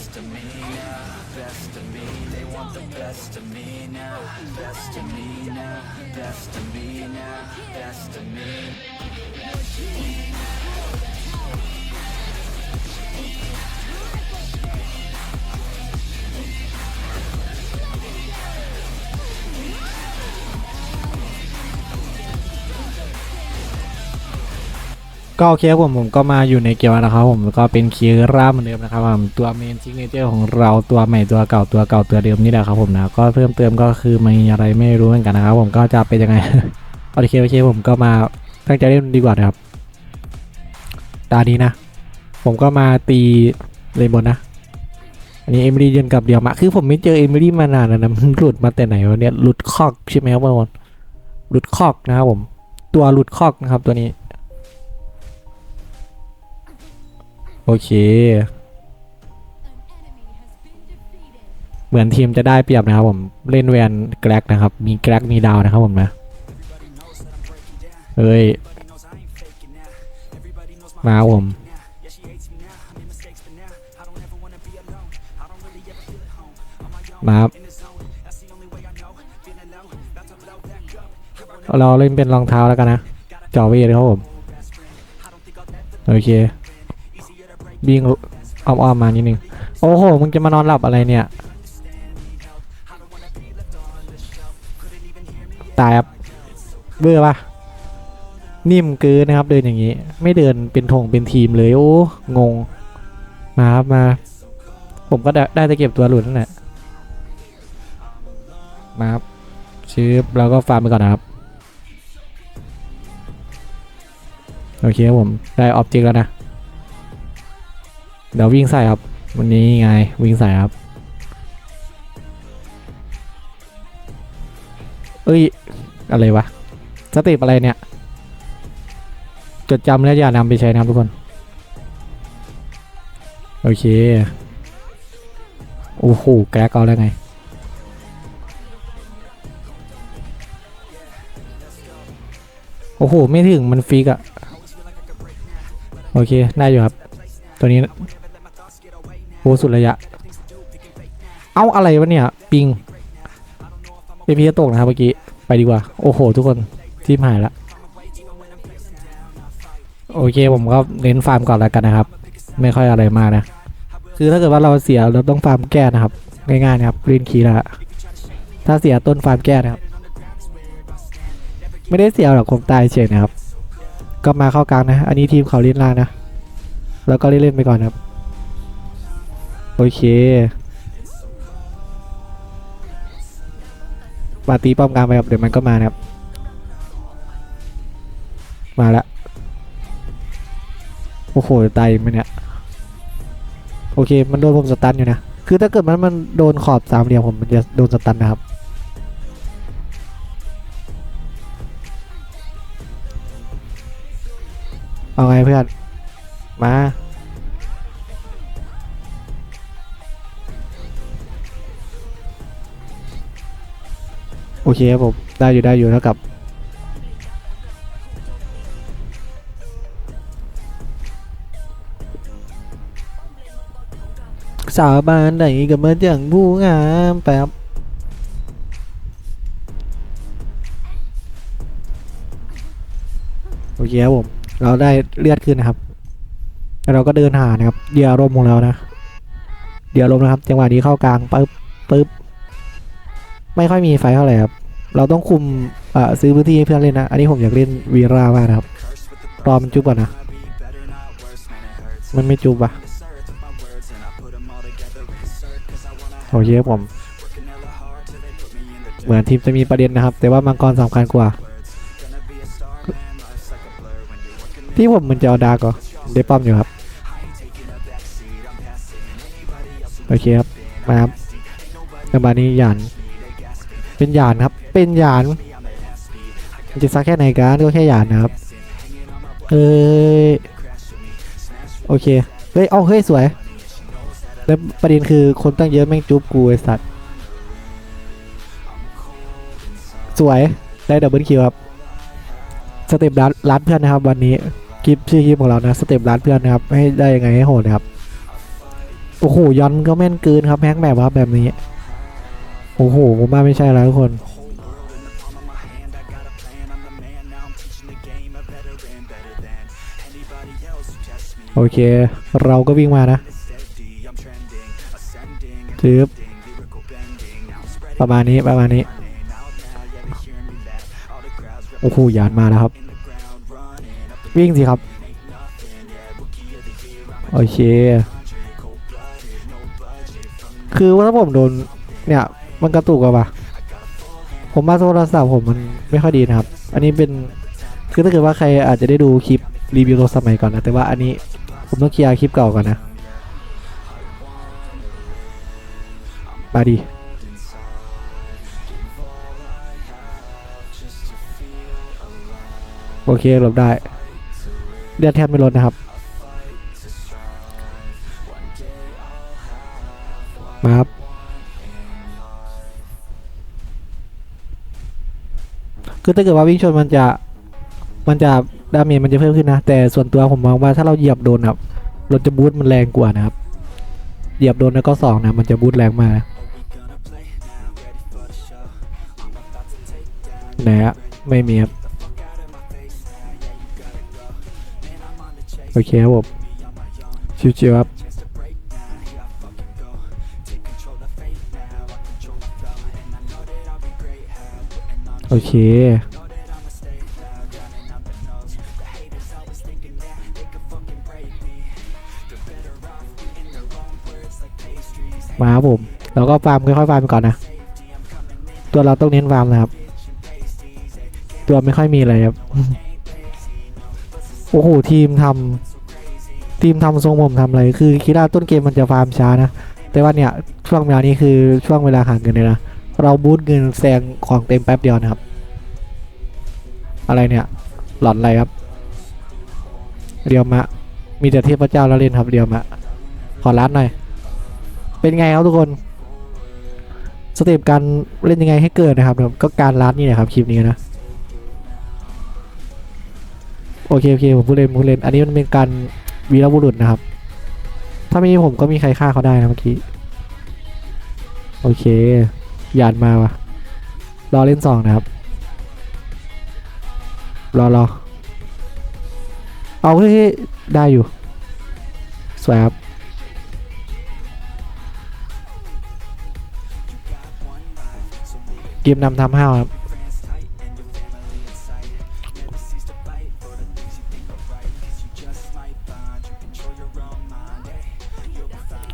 best of me now, best of me. They want the best of me now, best of me now, best of me now, best of me. ก็โอเคครับผมผมก็มาอยู่ในเกมแล้วนะครับผมก็เป็นคีร่าเหมือนเดิมนะครับผมตัวเมนซิกเนเจอร์ของเราตัวใหม่ตัวเก่าตัวเก่าตัวเดิมนี่แหละครับผมนะก็เพิ่มเติมก็คือมีอะไรไม่รู้เหมือนกันนะครับ ผมก็จะเป็นยังไงโอเคโอเคผมก็มาตั้งใจเล่นดีกว่านะครับตานี้นะ ผมก็มาตีเลนบนนะ อันนี้เอมิลี่ยืนกับเดียวมาคือผมไม่เจอเอมิลี่มานานแล้วนะมันหลุดมาแต่ไหนวะเนี่ยหลุดคอกใช่ไหมครับบอลหลุดคอกนะครับผม ตัวหลุดคอกนะครับตัวนี้ โอเค เหมือนทีมจะได้เปรียบนะครับผมเล่นแวนแกร็กนะครับ มีแกร็กมีดาวนะครับผมนะเฮ้ยมาผมมาครับเราเล่นเป็นรองเท้าแล้วกันนะจอเวทครับผม โอเค บิงอ้อมๆมานิดนึง โอ้โห มึงจะมานอนหลับอะไรเนี่ย ตายครับ เบื่อปะนิ่มเกินนะครับ เดินอย่างนี้ ไม่เดินเป็นธงเป็นทีมเลยโอ้ งง มาครับมา ผมก็ได้ได้แต่เก็บตัวหลุดนั่นแหละ มาครับชื้อเราก็ฟาร์มไปก่อนนะครับ โอเคครับผม ได้ออบเจกต์แล้วนะ เดี๋ยววิ่งใส่ครับ วันนี้ไงวิ่งใส่ครับ เอ้ย อะไรวะสเต็ปอะไรเนี่ย จดจำแล้วอย่านำไปใช้นะครับทุกคน โอเค โอ้โห แกรกเอาแล้วไงโอ้โห ไม่ถึงมันฟิกอะโอเค ได้อยู่ครับ ตัวนี้ โหสุดระยะ เอาอะไรวะเนี่ย ปิงเอพีตกนะครับเมื่อกี้ ไปดีกว่า โอ้โห ทุกคนที่หายละโอเคผมก็เน้นฟาร์มก่อนแล้วกันนะครับ ไม่ค่อยอะไรมากนะ คือถ้าเกิดว่าเราเสียเราต้องฟาร์มแก้นะครับ ง่ายๆนะครับเล่นคีย์ละถ้าเสียต้นฟาร์มแก้นะครับ ไม่ได้เสียหรอกผมตายเฉยนะครับ ก็มาเข้ากลางนะ อันนี้ทีมเขาเล่นล่างนะ แล้วก็เล่นๆไปก่อนครับ โอเคมาตีป้อมกลางไปครับเดี๋ยวมันก็มานะครับ มาแล้วโอ้โหตายอีกไหมเนี่ยโอเค มันโดนผมสตันอยู่นะ คือถ้าเกิดมันมันโดนขอบสามเหลี่ยมผมมันจะโดนสตันนะครับ เอาไงเพื่อน มา อเคครับผม ได้อยู่ได้อยู่เท่ากับ สาบานไหนกับมาอย่างผู้งามแป๊บโอเคครับผม เราได้เลือดขึ้นนะครับ แล้วเราก็เดินหานะครับเดียวลมของเรานะ เดียวลมนะครับ จังหวะนี้เข้ากลางปึ๊บปึ๊บ ไม่ค่อยมีไฟเท่าไหร่ครับ เราต้องคุมซื้อพื้นที่ให้เพื่อนเล่นนะ อันนี้ผมอยากเล่นวีรามากนะครับ รอมันจุบก่อนนะ มันไม่จุบอะโอเคครับผม เหมือนทีมจะมีประเด็นนะครับ แต่ว่ามังกรสำคัญกว่า ที่ผมมันจะเอาดากเหรอได้ป้อมอยู่ครับ โอเคครับ มาครับจังหวะนี้หยาน เป็นหยานครับ เป็นหยานมันจะซักแค่ไหนกันก็แค่หยานนะครับเฮ้ยโอเค เฮ้ย เอาเฮ้ย สวย แล้วประเด็นคือคนตั้งเยอะแม่งจุ๊บกูไอสัตว์ สวย ได้ดับเบิลคิวครับ สเต็ปร้านร้านเพื่อนนะครับวันนี้ คลิปชื่อคลิปของเรานะ สเต็ปร้านเพื่อนนะครับ ให้ได้ยังไงให้โหดนะครับ โอ้โหย้อนก็แม่นเกินครับแฮกแบบครับแบบนี้ โอ้โหผมว่าไม่ใช่แล้วทุกคนโอเค เราก็วิ่งมานะทึบประมาณนี้ประมาณนี้ โอ้โหยานมาแล้วครับ วิ่งสิครับ โอเค คือว่าถ้าผมโดนเนี่ย มันกระตุกอะปะผมมาโทรศัพท์ผมมันไม่ค่อยดีนะครับ อันนี้เป็นคือถ้าเกิดว่าใครอาจจะได้ดูคลิปรีวิวโทรศัพท์ใหม่ก่อนนะ แต่ว่าอันนี้ผมต้องเคลียร์คลิปเก่าก่อนนะ มาดีโอเคหลบได้เลือดแทบไม่ลดนะครับ มาครับ คือถ้าเกิดว่าวิ่งชนมันจะมันจะดาเมจมันจะเพิ่มขึ้นนะ แต่ส่วนตัวผมมองว่าถ้าเราเหยียบโดนครับรถจะบูทมันแรงกว่านะครับ เหยียบโดนแล้วก็สองนะมันจะบูทแรงมากนะไหนอะไม่มีครับโอเคครับผมชิวๆครับ โอเค มาครับผม เราก็ฟาร์มค่อยๆฟาร์มไปก่อนนะ ตัวเราต้องเน้นฟาร์มนะครับ ตัวไม่ค่อยมีอะไรครับ โอ้โห ทีมทำทีมทำทรงผมทำอะไร คือคิดว่าต้นเกมมันจะฟาร์มช้านะ แต่ว่าเนี่ย ช่วงเวลานี้คือช่วงเวลาห่าเงินเลยนะ เราบูทเงินแซงของเต็มแป๊บเดียวนะครับ อะไรเนี่ย หลอนอะไรครับเรียวมะ มีแต่เทพเจ้าแล้วเล่นครับเรียวมะ ขอร้านหน่อย เป็นไงครับทุกคน สเต็ปการเล่นยังไงให้เกิดนะครับ ก็การร้านนี่แหละครับคลิปนี้นะโอเคโอเคผมพูดเล่นผมพูดเล่น อันนี้มันเป็นการวีรบุรุษนะครับ ถ้าไม่มีผมก็มีใครฆ่าเขาได้นะเมื่อกี้ โอเค หยาดมาวะรอเล่นสองนะครับ รอรอเอาเฮ้ยเฮ้ยได้อยู่ สวยครับเกมนำทำห้าวครับ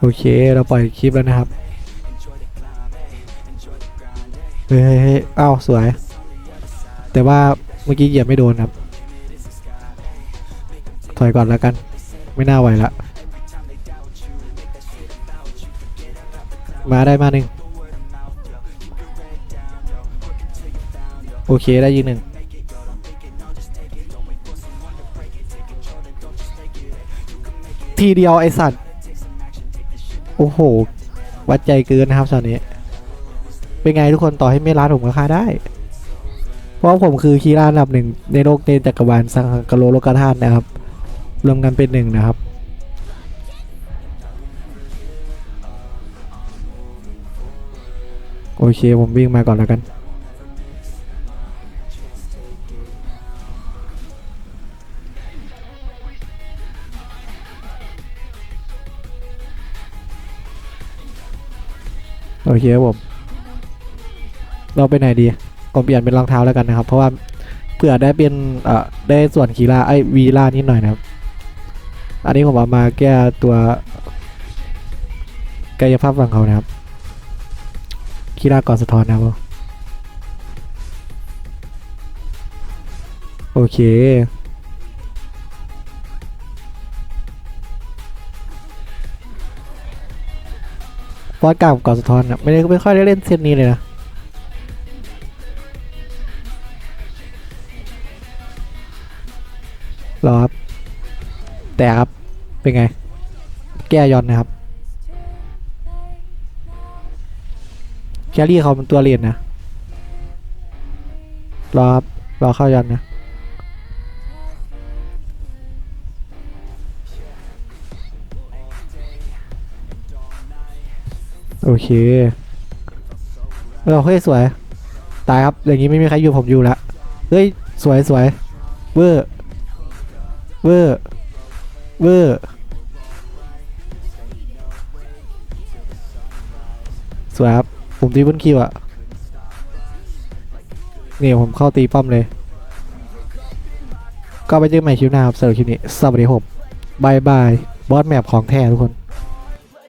โอเค เราปล่อยคลิปแล้วนะครับ เฮ้ยเฮ้ยเฮ้ยอ้าวสวย แต่ว่าเมื่อกี้เหยียบไม่โดนครับ ถอยก่อนแล้วกัน ไม่น่าไหวละ มาได้มาหนึ่งโอเคได้ยิงหนึ่งทีเดียวไอสัตว์ โอ้โห วัดใจเกินนะครับตอนนี้ เป็นไงทุกคนต่อให้ไม่ร้านผมก็ค่าได้ เพราะผมคือคีราอันดับหนึ่งในโลกในจักรวาลสังกะโลโลกธาตุนะครับ รวมกันเป็นหนึ่งนะครับโอเค ผมวิ่งมาก่อนแล้วกัน โอเคครับผม เราไปไหนดีผมเปลี่ยนเป็นรองเท้าแล้วกันนะครับ เพราะว่าเผื่อได้เป็นเอ่อได้ส่วนคีราไอวีล่านิดหน่อยนะครับ อันนี้ผมเอามาแก้ตัวกายภาพฝั่งเขานะครับคีราก่อนสะท้อนนะครับ โอเคฟอสกลับก่อนสะท้อนนะไม่ได้ไม่ค่อยได้เล่นเซตนี้เลยนะ แต่ครับ เป็นไง แก้ยอนนะครับ แครี่เขาเป็นตัวเรียนนะ รอครับรอเข้ายอนนะโอเค เออเฮ้ยสวย ตายครับ อย่างนี้ไม่มีใครอยู่ผมอยู่ละ เฮ้ย สวยสวยเวอร์เวอร์ เวอร์สวยครับผมตีบนคิวอะนี่ผมเข้าตีป้อมเลย ก็ไปเจอใหม่คลิวหน้าครับสำหรับคลิปนี้สวัสดีครับบายบาย บอสแมปของแท้ทุกคน